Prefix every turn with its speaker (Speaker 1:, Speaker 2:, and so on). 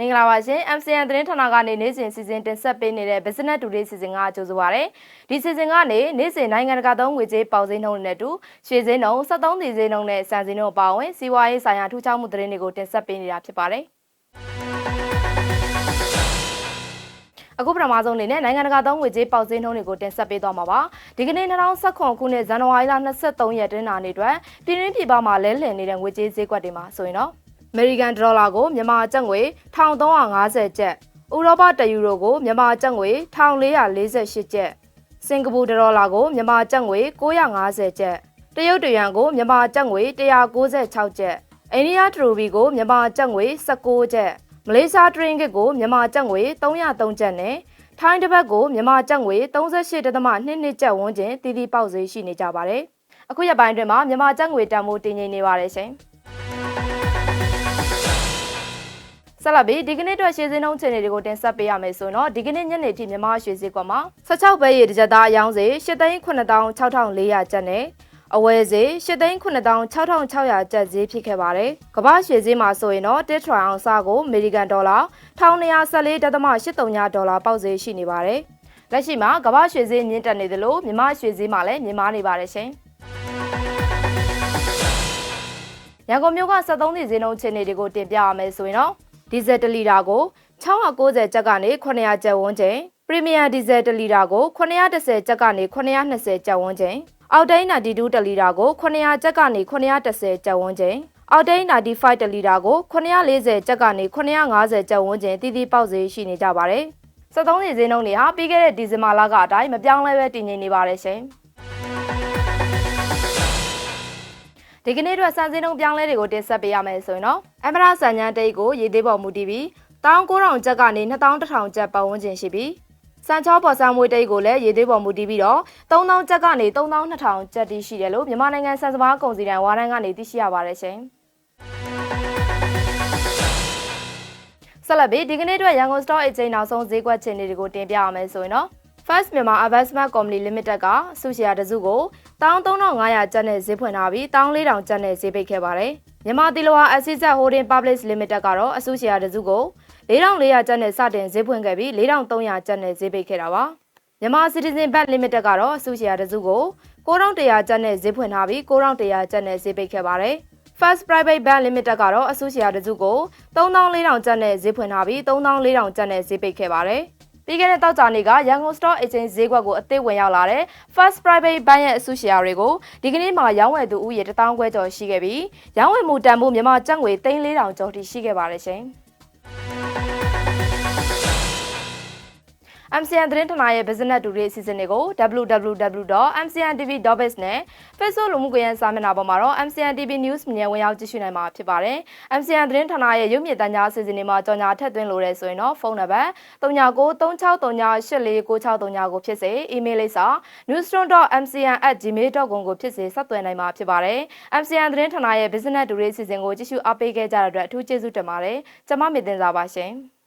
Speaker 1: မင်္ဂလာပါရှင် MCN သတင်းဌာနကနေနေ့စဉ်စီစဉ်တင်ဆက်ပေးနေတဲ့ Business Today စီစဉ်ကကြိုဆိုပါရစေ။ဒီစီစဉ်ကနေနေ့စဉ်နိုင်ငံတကာသုံးငွေကြေးပေါက်ဈေးနှုန်းတွေနဲ့အတူရွှေဈေးနှုန်း73ဈေးဈေးနှုန်းနဲ့စံဈေးနှုန်းအပါအဝင်စီးပွားရေးဆိုင်ရာထူးခြားမှုသတင်းတွေကိုတင်ဆက်ပေးနေတာဖြစ်ပါတယ်။အခုပထမဆုံးအနေနဲ့နိုင်ငံတကာသုံးငွေကြေးပေါက်ဈေးနှုန်းတွေကိုတင်ဆက်ပေးသွားမှာပါ။ဒီကနေ့2019ခုနှစ်ဇန်နဝါရီလ23ရက်တင်းနာနေ့အတွက်ပြည်တွင်းပြည်ပမှာလဲလှယ်နေတဲ့ငွေကြေးဈေးကွက်တွေမှာဆိုရင်တော့ အမေရိကန်ဒေါ်လာကိုမြန်မာကျပ်ငွေ1350ကျပ်ဥရောပတယူရိုကိုမြန်မာကျပ်ငွေ1448ကျပ်စင်ကာပူဒေါ်လာကိုမြန်မာကျပ်ငွေ950ကျပ်တရုတ်တယွမ်ကိုမြန်မာကျပ်ငွေ196ကျပ်အိန္ဒိယထရူဘီကိုမြန်မာကျပ်ငွေ19ကျပ်မလေးရှားထရင်ဂစ်ကိုမြန်မာကျပ်ငွေ303ကျပ်နဲ့ထိုင်းတစ်ပတ်ကိုမြန်မာကျပ်ငွေ38.22ကျပ်ဝန်းကျင်တည်တည်ပေါက်ဈေးရှိနေကြပါတယ်။အခုရက်ပိုင်းတွင်မှာမြန်မာကျပ်ငွေတန်ဖိုးတင်ငိမ့်နေပါတယ်ရှင်။ ဆက်လက်ပြီးဒီကနေ့အတွက်ရှေးစင်းနှုန်းခြေနေတွေကိုတင်ဆက်ပေးရမယ်ဆိုတော့ဒီကနေ့ညနေထိမြန်မာရွှေစည်းကွက်မှာ16ပဲရေတစ်ကြက်သားအယောင်းစေ8,9400ကျပ်နဲ့အဝယ်ဈေး8,96,600ကျပ်ဈေးဖြစ်ခဲ့ပါတယ်။ကမ္ဘာရွှေဈေးမှာဆိုရင်တော့တစ်ထရိုင်အောင်စကိုအမေရိကန်ဒေါ်လာ1214.83ဒေါ်လာပေါက်ဈေးရှိနေပါတယ်။လက်ရှိမှာကမ္ဘာရွှေဈေးမြင့်တက်နေသလိုမြန်မာရွှေဈေးမှာလည်းမြင့်မားနေပါတယ်ရှင်။ရန်ကုန်မြို့က73စီဈေးနှုန်းခြေနေတွေကိုတင်ပြရမယ်ဆိုရင်တော့ ဒီဇယ်1လီတာကို690ကျပ်ကနေ900ကျပ်ဝန်းကျင်ပရီမီယံဒီဇယ်1လီတာကို910ကျပ်ကနေ920ကျပ်ဝန်းကျင်အောက်တိန်း92တလီတာကို900ကျပ်ကနေ910ကျပ်ဝန်းကျင်အောက်တိန်း95တလီတာကို940ကျပ်ကနေ950ကျပ်ဝန်းကျင်တည်တည်ပေါက်ဈေးရှိနေကြပါတယ်။73စီဈေးနှုန်းတွေဟာပြီးခဲ့တဲ့ဒီဇင်ဘာလကအတိုင်းမပြောင်းလဲပဲတည်ငြိမ်နေပါတယ်ရှင်။ ဒီကနေ့အတွက်စံစင်းနှုန်းပြောင်းလဲတွေကိုတင်ဆက်ပေးရမယ်ဆိုရင်တော့အမရဆန်ညန်းတိတ်ကိုရေသေးပေါ်မူတည်ပြီး19000ကျပ်ကနေ2100ကျပ်ပတ်ဝန်းကျင်ရှိပြီးစံချောပေါ်ဆံမွေတိတ်ကိုလည်းရေသေးပေါ်မူတည်ပြီးတော့3000ကျပ်ကနေ3200ကျပ်တိရှိတယ်လို့မြန်မာနိုင်ငံစံစဘာကုန်စည်တန်ဝါရန်ကနေသိရှိရပါတယ်ရှင်။ဆက်လက်ပြီးဒီကနေ့အတွက်ရန်ကုန် Stock Exchange နောက်ဆုံးဈေးကွက်ခြေနေတွေကိုတင်ပြရမယ်ဆိုရင်တော့ First Myanmar Investment Company Limited ကစုရှယ်ယာတစုကို13500ကျပ်နဲ့ဈေးဖွင့်ထားပြီး14000ကျပ်နဲ့ဈေးပိတ်ခဲ့ပါတယ်။မြန်မာတီလဝါ Assets Holding Public Limited ကတော့အစုရှယ်ယာတစုကို4400ကျပ်နဲ့စတင်ဈေးဖွင့်ခဲ့ပြီး4300ကျပ်နဲ့ဈေးပိတ်ခဲ့တာပါ။မြန်မာ Citizen Bank Limited ကတော့အစုရှယ်ယာတစုကို9100ကျပ်နဲ့ဈေးဖွင့်ထားပြီး9100ကျပ်နဲ့ဈေးပိတ်ခဲ့ပါတယ်။ First Private Bank Limited ကတော့အစုရှယ်ယာတစုကို3400ကျပ်နဲ့ဈေးဖွင့်ထားပြီး3400ကျပ်နဲ့ဈေးပိတ်ခဲ့ပါတယ်။ ပြီးခဲ့တဲ့တောက်ကြနေ့ကရန်ကုန် Stock Exchange ဈေးကွက်ကိုအသစ်ဝင်ရောက်လာတဲ့ First Private Bank ရဲ့အစုရှယ်ယာတွေကိုဒီကနေ့မှရောင်းဝယ်သူဦးရေ1000ခွဲကျော်ရှိခဲ့ပြီးရောင်းဝယ်မှုတန်ဖိုးမြန်မာကျပ်ငွေ3400ကျော်ထိရှိခဲ့ပါတယ်ရှင်။ MCN သတင်းဌာနရဲ့ Business Today အစီအစဉ်တွေကို www.mcntv.biz နဲ့ Facebook လူမှုကွန်ရက်စာမျက်နှာပေါ်မှာတော့ MCN TV News မြင်ဝင်ရောက်ကြည့်ရှုနိုင်မှာဖြစ်ပါတယ်။ MCN သတင်းဌာနရဲ့ရုပ်မြင်သံကြားအစီအစဉ်တွေမှာကြော်ညာထက်သွင်းလိုတဲ့ဆိုရင်တော့ဖုန်းနံပါတ်399363849639ကိုဖြစ်စေ email လိပ်စာ newsroom.mcn@gmail.com ကိုဖြစ်စေဆက်သွယ်နိုင်မှာဖြစ်ပါတယ်။ MCN သတင်းဌာနရဲ့ Business Today အစီအစဉ်ကိုကြည့်ရှုအားပေးခဲ့ကြတဲ့အတွက်အထူးကျေးဇူးတင်ပါတယ်။ကျွန်မမေတင်စာပါရှင်။